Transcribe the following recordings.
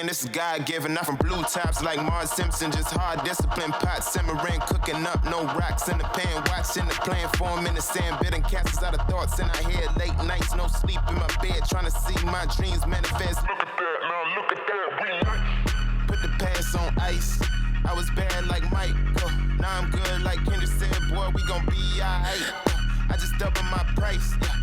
man, this is God given. Not from blue tops like Mars Simpson, just hard discipline. Pot simmering, cooking up, no rocks in the pan. Watching the plan form in the sand, bidding castles out of thoughts in our head. Late nights, no sleep in my bed, trying to see my dreams manifest. Look at that, now look at that, we nice. Put the past on ice. I was bad like Mike. uh, now I'm good like Kendrick said, boy, we gon' be alright. I just double my price. yeah,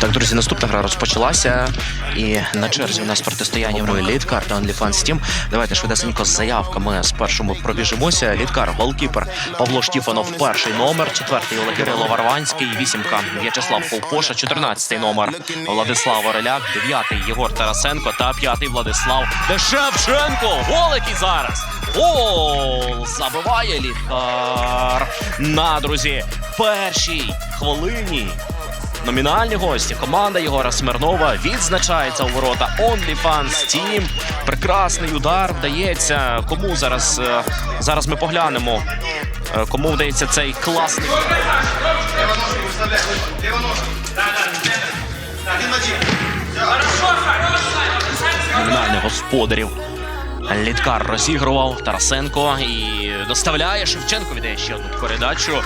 Так, друзі, наступна гра розпочалася. І на черзі у нас протистояння в лідкар та OnlyFans Team. Давайте швидесенько з заявками спершу ми пробіжимося. Лідкар, голкіпер Павло Штіфанов, перший номер, четвертий Олег Кирило Варванський, вісімка В'ячеслав Полпоша, чотирнадцятий номер Владислав Ореляк, дев'ятий Єгор Тарасенко та п'ятий Владислав Дешевченко. Гол який зараз. Гол забиває лідкар. На друзі, першій хвилині. Номінальні гості команда Єгора Смирнова відзначається у ворота OnlyFans Team. Прекрасний удар вдається. Кому зараз е, зараз ми поглянемо, е, кому вдається цей класний. Номінальних господарів. Літкар розігрував Тарасенко і доставляє Шевченко віддає ще одну передачу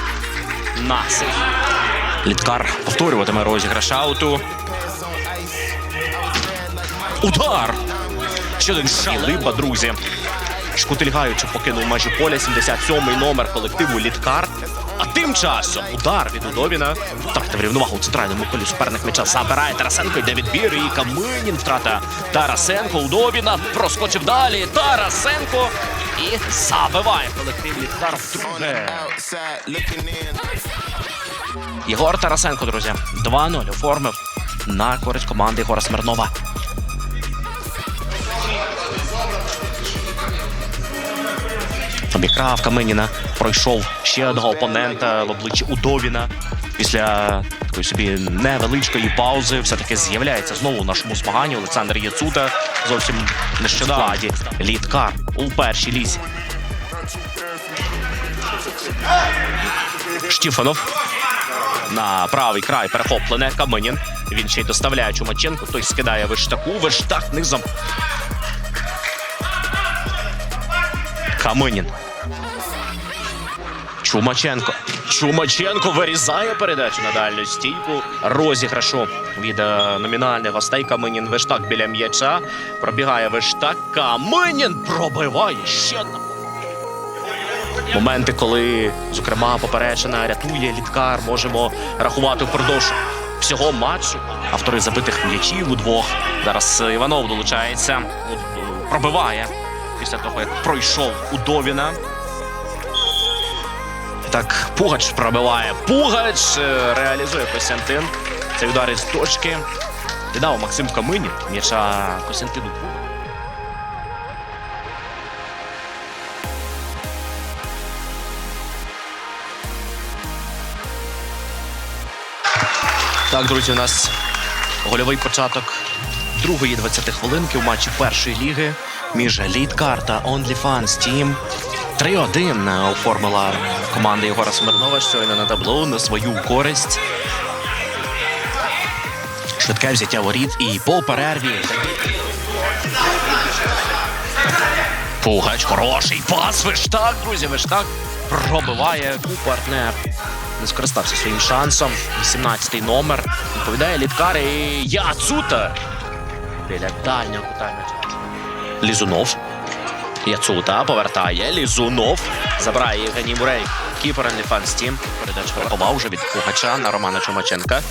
на Сергій. Літкар повторюватиме розіграш ауту. Удар! Ще один шалиба, друзі. Шкутильгаючи покинув межі поля 77-й номер колективу Літкар. А тим часом удар від Удовіна втратив рівновагу у центральному колі суперник м'яча забирає Тарасенко, йде відбір і Каминін втрата Тарасенко. Удовіна проскочив далі. Тарасенко і забиває колектив Літкар вдруге. Єгор Тарасенко, друзі, 2-0 оформив на користь команди Єгора Смирнова. Обікрав Каменіна, пройшов ще одного опонента в обличчі Удовіна. Після такої собі невеличкої паузи все-таки з'являється знову у нашому змаганні Олександр Яцута. Зовсім в складі Літкар у першій лізі. Штіфанов на правий край перехоплене Каменін. Він ще й доставляє Чумаченко. Той скидає виштаку. Виштак низом. Каменін. Чумаченко. Чумаченко вирізає передачу на дальню стійку. Розіграшу від е, номінальних гостей. Каменін виштак біля м'яча. Пробігає виштак. Каменін пробиває ще одна. Моменти, коли, зокрема, поперечена рятує літкар, можемо рахувати впродовж всього матчу. Автори забитих м'ячів удвох. Зараз Іванов долучається, ну, пробиває після того, як пройшов Удовіна. Так, Пугач пробиває. Пугач е, реалізує Костянтин. Цей удар із точки. Віддав Максим Каминін. М'яча Костянтину Пугачу. Так, друзі, у нас гольовий початок другої 20 хвилинки у матчі першої ліги між Лідкар та OnlyFans Team. 3-1 оформила команда Єгора Смирнова щойно на табло на свою користь. Швидке взяття воріт і по перерві. Пугач, хороший пас. Виштак, друзі, виштак пробиває у партнер. Не скористався своїм шансом. 18-й номер. Відповідає літкар і Яцута. Біля дальнього кута. Лізунов. Яцута повертає. Лізунов. Забирає Євгеній Мурей. Кіпер Team. Передача врахував вже від Пугача на Романа Чумаченка.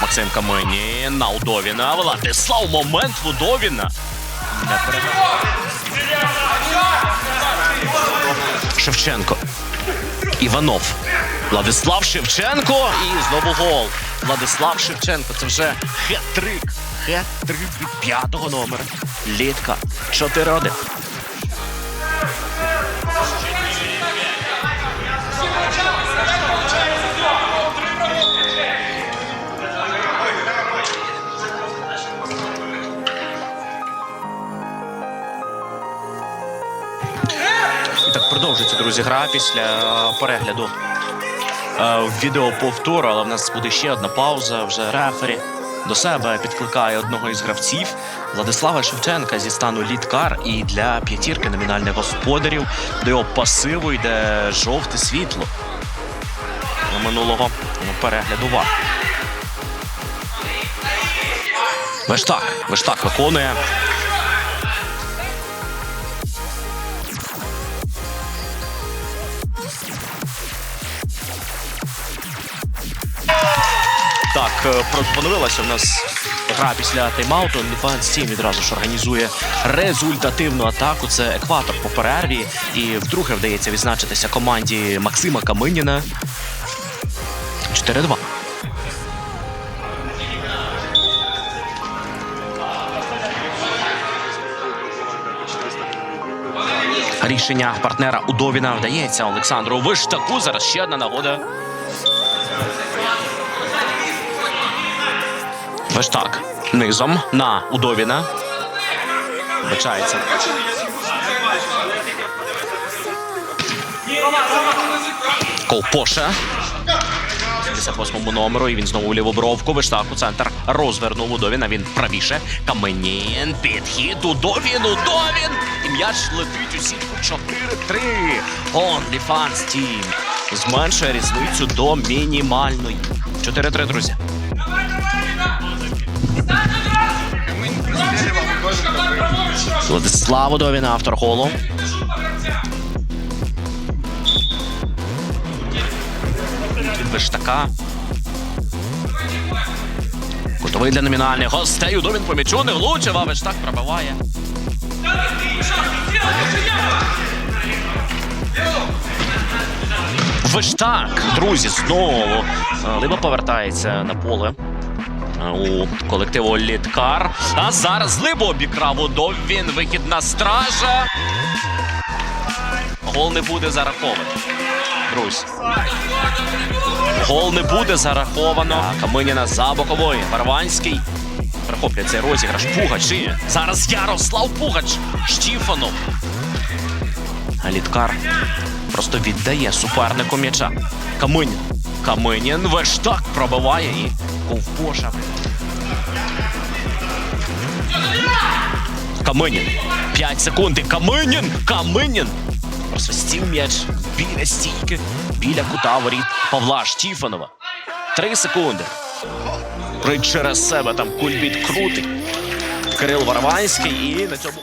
Максим Камені на Удовіна. Владислав момент Удовіна. Шевченко. Іванов. Владислав Шевченко. І знову гол. Владислав Шевченко. Це вже хет-трик. Хет-трик від п'ятого номера. Літка. 4-1. І так продовжується, друзі, гра після е, перегляду е, відеоповтору, але в нас буде ще одна пауза. Вже рефері до себе підкликає одного із гравців Владислава Шевченка зі стану літкар. І для п'ятірки номінальних господарів до його пасиву йде жовте світло минулого перегляду ВАР. Вештак. Вештак виконує. Поновилася в нас гра після тайм-ауту. Defense Team відразу ж організує результативну атаку. Це екватор по перерві. І вдруге вдається відзначитися команді Максима Каминіна. 4-2. Рішення партнера Удовіна вдається Олександру Виштаку. Зараз ще одна нагода. Виштак низом на Удовіна. Бачається. Ковпоша. 78-му номеру, і він знову у ліву бровку. Виштак у центр розвернув Удовіна. Він правіше. Каменін. Підхід. Удовін. Удовін. І м'яч летить у сітку 4-3. OnlyFans Team. Зменшує різницю до мінімальної. 4-3, друзі. Владислав Удовін, автор голу. Виштака. Кутовий для номінальних гостей. Удовін по м'ячу не влучив, а Виштак пробиває. Виштак, друзі, знову е, Либа повертається на поле у колективу Літкар. А зараз Либо обікрав Удовін. Вихід на стража. Гол не буде зарахований. Друзі. Гол не буде зараховано. Каминіна за бокової. Варванський. Перехоплює цей розіграш. Пугач. І зараз Ярослав Пугач. Штіфанов. А Літкар просто віддає супернику м'яча. Каминін. Каминін Вештак пробиває і Ковпоша. Каминін. 5 секунд. і Каминін. Каминін. Просвистів м'яч біля стійки, біля кута воріт Павла Штіфанова. Три секунди. При через себе там кульбіт крутить. Кирил Варванський і на цьому.